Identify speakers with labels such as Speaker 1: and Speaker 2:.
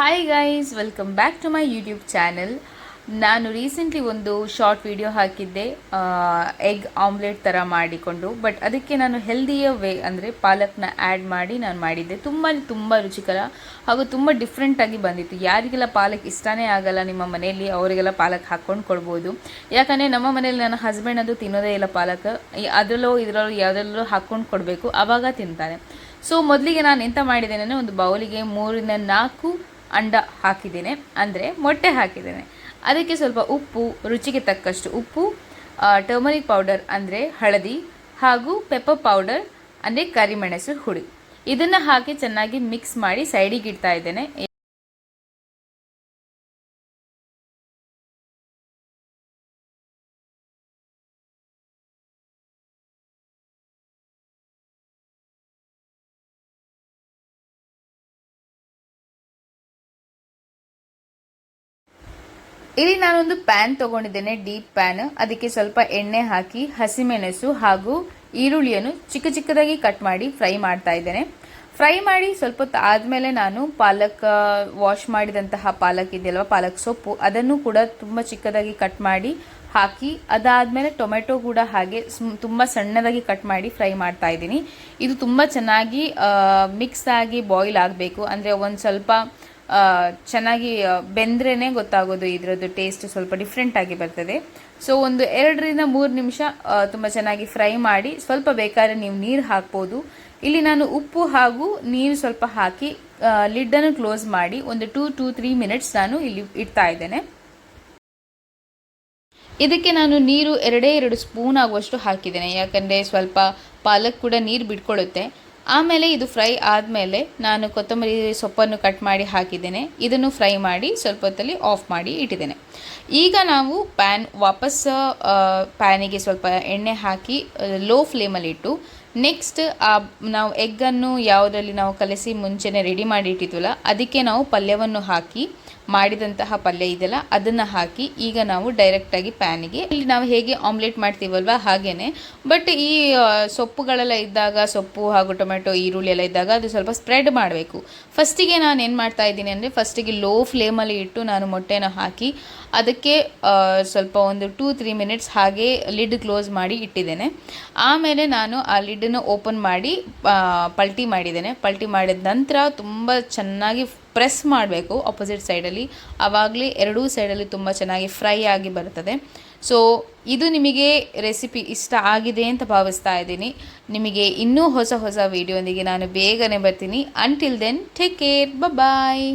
Speaker 1: Hi guys welcome back to my YouTube channel ನಾನು recently ಒಂದು short video ಹಾಕಿದ್ದೆ egg omelette ಥರ ಮಾಡಿಕೊಂಡು ಬಟ್ ಅದಕ್ಕೆ ನಾನು ಹೆಲ್ದಿಯ ವೇ ಅಂದರೆ ಪಾಲಕ್ನ ಆ್ಯಡ್ ಮಾಡಿ ನಾನು ಮಾಡಿದ್ದೆ. ತುಂಬ ತುಂಬ ರುಚಿಕರ ಹಾಗೂ ತುಂಬ ಡಿಫ್ರೆಂಟಾಗಿ ಬಂದಿತ್ತು. ಯಾರಿಗೆಲ್ಲ ಪಾಲಕ್ ಇಷ್ಟನೇ ಆಗಲ್ಲ ನಿಮ್ಮ ಮನೆಯಲ್ಲಿ, ಅವರಿಗೆಲ್ಲ ಪಾಲಕ್ ಹಾಕ್ಕೊಂಡು ಕೊಡ್ಬೋದು. ಯಾಕಂದರೆ ನಮ್ಮ ಮನೆಯಲ್ಲಿ ನನ್ನ ಹಸ್ಬೆಂಡ್ ಅದು ತಿನ್ನೋದೇ ಇಲ್ಲ ಪಾಲಕ್. ಅದರಲ್ಲೂ, ಇದರಲ್ಲೋ, ಯಾವುದರಲ್ಲೂ ಹಾಕ್ಕೊಂಡು ಕೊಡಬೇಕು ಆವಾಗ ತಿಂತಾನೆ ಸೊ ಮೊದಲಿಗೆ ನಾನು ಎಂತ ಮಾಡಿದ್ದೇನೆ ಒಂದು ಬೌಲಿಗೆ ಮೂರಿಂದ ನಾಲ್ಕು ಅಂಡ ಹಾಕಿದ್ದೇನೆ, ಅಂದರೆ ಮೊಟ್ಟೆ ಹಾಕಿದ್ದೇನೆ. ಅದಕ್ಕೆ ಸ್ವಲ್ಪ ಉಪ್ಪು, ರುಚಿಗೆ ತಕ್ಕಷ್ಟು ಉಪ್ಪು ಟರ್ಮರಿಕ್ ಪೌಡರ್ ಅಂದರೆ ಹಳದಿ, ಹಾಗೂ ಪೆಪ್ಪರ್ ಪೌಡರ್ ಅಂದರೆ ಕರಿಮೆಣಸು ಹುಡಿ ಇದನ್ನು ಹಾಕಿ ಚೆನ್ನಾಗಿ ಮಿಕ್ಸ್ ಮಾಡಿ ಸೈಡಿಗೆ ಇಡ್ತಾ ಇದ್ದೇನೆ. ಇಲ್ಲಿ ನಾನೊಂದು ಪ್ಯಾನ್ ತಗೊಂಡಿದ್ದೇನೆ, ಡೀಪ್ ಪ್ಯಾನ್. ಅದಕ್ಕೆ ಸ್ವಲ್ಪ ಎಣ್ಣೆ ಹಾಕಿ, ಹಸಿಮೆಣಸು ಹಾಗೂ ಈರುಳ್ಳಿಯನ್ನು ಚಿಕ್ಕ ಚಿಕ್ಕದಾಗಿ ಕಟ್ ಮಾಡಿ ಫ್ರೈ ಮಾಡ್ತಾ ಇದ್ದೇನೆ. ಫ್ರೈ ಮಾಡಿ ಸ್ವಲ್ಪ ಆದಮೇಲೆ ನಾನು ಪಾಲಕ್ ವಾಶ್ ಮಾಡಿದಂತಹ ಪಾಲಕ್ ಇದೆಯಲ್ವ, ಪಾಲಕ್ ಸೊಪ್ಪು, ಅದನ್ನು ಕೂಡ ತುಂಬ ಚಿಕ್ಕದಾಗಿ ಕಟ್ ಮಾಡಿ ಹಾಕಿ, ಅದಾದಮೇಲೆ ಟೊಮೆಟೊ ಕೂಡ ಹಾಗೆ ತುಂಬ ಸಣ್ಣದಾಗಿ ಕಟ್ ಮಾಡಿ ಫ್ರೈ ಮಾಡ್ತಾ ಇದ್ದೀನಿ. ಇದು ತುಂಬ ಚೆನ್ನಾಗಿ ಮಿಕ್ಸ್ ಆಗಿ ಬಾಯ್ಲ್ ಆಗಬೇಕು. ಅಂದರೆ ಒಂದು ಸ್ವಲ್ಪ ಚೆನ್ನಾಗಿ ಬೆಂದ್ರೇ ಗೊತ್ತಾಗೋದು ಇದರದ್ದು ಟೇಸ್ಟ್ ಸ್ವಲ್ಪ ಡಿಫ್ರೆಂಟ್ ಆಗಿ ಬರ್ತದೆ. ಸೊ ಒಂದು ಎರಡರಿಂದ ಮೂರು ನಿಮಿಷ ತುಂಬ ಚೆನ್ನಾಗಿ ಫ್ರೈ ಮಾಡಿ, ಸ್ವಲ್ಪ ಬೇಕಾದ್ರೆ ನೀವು ನೀರು ಹಾಕ್ಬೋದು. ಇಲ್ಲಿ ನಾನು ಉಪ್ಪು ಹಾಗೂ ನೀರು ಸ್ವಲ್ಪ ಹಾಕಿ ಲಿಡ್ಡನ್ನು ಕ್ಲೋಸ್ ಮಾಡಿ, ಒಂದು ಟೂ ಟೂ ತ್ರೀ ಮಿನಿಟ್ಸ್ ನಾನು ಇಲ್ಲಿ ಇಡ್ತಾ ಇದ್ದೇನೆ. ಇದಕ್ಕೆ ನಾನು ನೀರು ಎರಡೇ ಎರಡು ಸ್ಪೂನ್ ಆಗುವಷ್ಟು ಹಾಕಿದ್ದೇನೆ. ಯಾಕಂದರೆ ಸ್ವಲ್ಪ ಪಾಲಕ್ ಕೂಡ ನೀರು ಬಿಟ್ಕೊಳ್ಳುತ್ತೆ ಆಮೇಲೆ ಇದು ಫ್ರೈ ಆದಮೇಲೆ ನಾನು ಕೊತ್ತಂಬರಿ ಸೊಪ್ಪನ್ನು ಕಟ್ ಮಾಡಿ ಹಾಕಿದ್ದೇನೆ. ಇದನ್ನು ಫ್ರೈ ಮಾಡಿ ಸ್ವಲ್ಪ ಹೊತ್ತಲ್ಲಿ ಆಫ್ ಮಾಡಿ ಇಟ್ಟಿದ್ದೇನೆ. ಈಗ ನಾವು ಪ್ಯಾನ್ ವಾಪಸ್ ಪ್ಯಾನಿಗೆ ಸ್ವಲ್ಪ ಎಣ್ಣೆ ಹಾಕಿ ಲೋ ಫ್ಲೇಮಲ್ಲಿ ಇಟ್ಟು ನೆಕ್ಸ್ಟ್ ಆ, ನಾವು ಎಗ್ಗನ್ನು ಯಾವುದರಲ್ಲಿ ನಾವು ಕಲಸಿ ಮುಂಚೆನೆ ರೆಡಿ ಮಾಡಿ ಇಟ್ಟಿದ್ವಲ್ಲ ಅದಕ್ಕೆ ನಾವು ಪಲ್ಯವನ್ನು ಹಾಕಿ, ಮಾಡಿದಂತಹ ಪಲ್ಯ ಇದೆಯಲ್ಲ, ಅದನ್ನು ಹಾಕಿ ಈಗ ನಾವು ಡೈರೆಕ್ಟಾಗಿ ಪ್ಯಾನಿಗೆ ಇಲ್ಲಿ ನಾವು ಹೇಗೆ ಆಮ್ಲೆಟ್ ಮಾಡ್ತೀವಲ್ವ ಹಾಗೇ ಬಟ್ ಈ ಸೊಪ್ಪುಗಳೆಲ್ಲ ಇದ್ದಾಗ, ಸೊಪ್ಪು ಹಾಗೂ ಟೊಮೆಟೊ ಈರುಳ್ಳಿ ಎಲ್ಲ ಇದ್ದಾಗ ಅದು ಸ್ವಲ್ಪ ಸ್ಪ್ರೆಡ್ ಮಾಡಬೇಕು. ಫಸ್ಟಿಗೆ ನಾನು ಏನು ಮಾಡ್ತಾ ಇದ್ದೀನಿ ಅಂದರೆ ಫಸ್ಟಿಗೆ ಲೋ ಫ್ಲೇಮಲ್ಲಿ ಇಟ್ಟು ನಾನು ಮೊಟ್ಟೆನ ಹಾಕಿ, ಅದಕ್ಕೆ ಸ್ವಲ್ಪ ಒಂದು ಟೂ ತ್ರೀ ಮಿನಿಟ್ಸ್ ಹಾಗೆ ಲಿಡ್ ಕ್ಲೋಸ್ ಮಾಡಿ ಇಟ್ಟಿದ್ದೇನೆ. ಆಮೇಲೆ ನಾನು ಆ ಲಿಡ್ಡನ್ನು ಓಪನ್ ಮಾಡಿ ಪಲ್ಟಿ ಮಾಡಿದ್ದೇನೆ. ಪಲ್ಟಿ ಮಾಡಿದ ನಂತರ ತುಂಬ ಚೆನ್ನಾಗಿ ಪ್ರೆಸ್ ಮಾಡಬೇಕು ಅಪೋಸಿಟ್ ಸೈಡಲ್ಲಿ ಆವಾಗಲೇ ಎರಡೂ ಸೈಡಲ್ಲಿ ತುಂಬ ಚೆನ್ನಾಗಿ ಫ್ರೈ ಆಗಿ ಬರ್ತದೆ ಸೊ ಇದು ನಿಮಗೆ ರೆಸಿಪಿ ಇಷ್ಟ ಆಗಿದೆ ಅಂತ ಭಾವಿಸ್ತಾ ಇದ್ದೀನಿ. ನಿಮಗೆ ಇನ್ನೂ ಹೊಸ ಹೊಸ ವೀಡಿಯೋಂದಿಗೆ ನಾನು ಬೇಗನೆ ಬರ್ತೀನಿ. Until then take care bye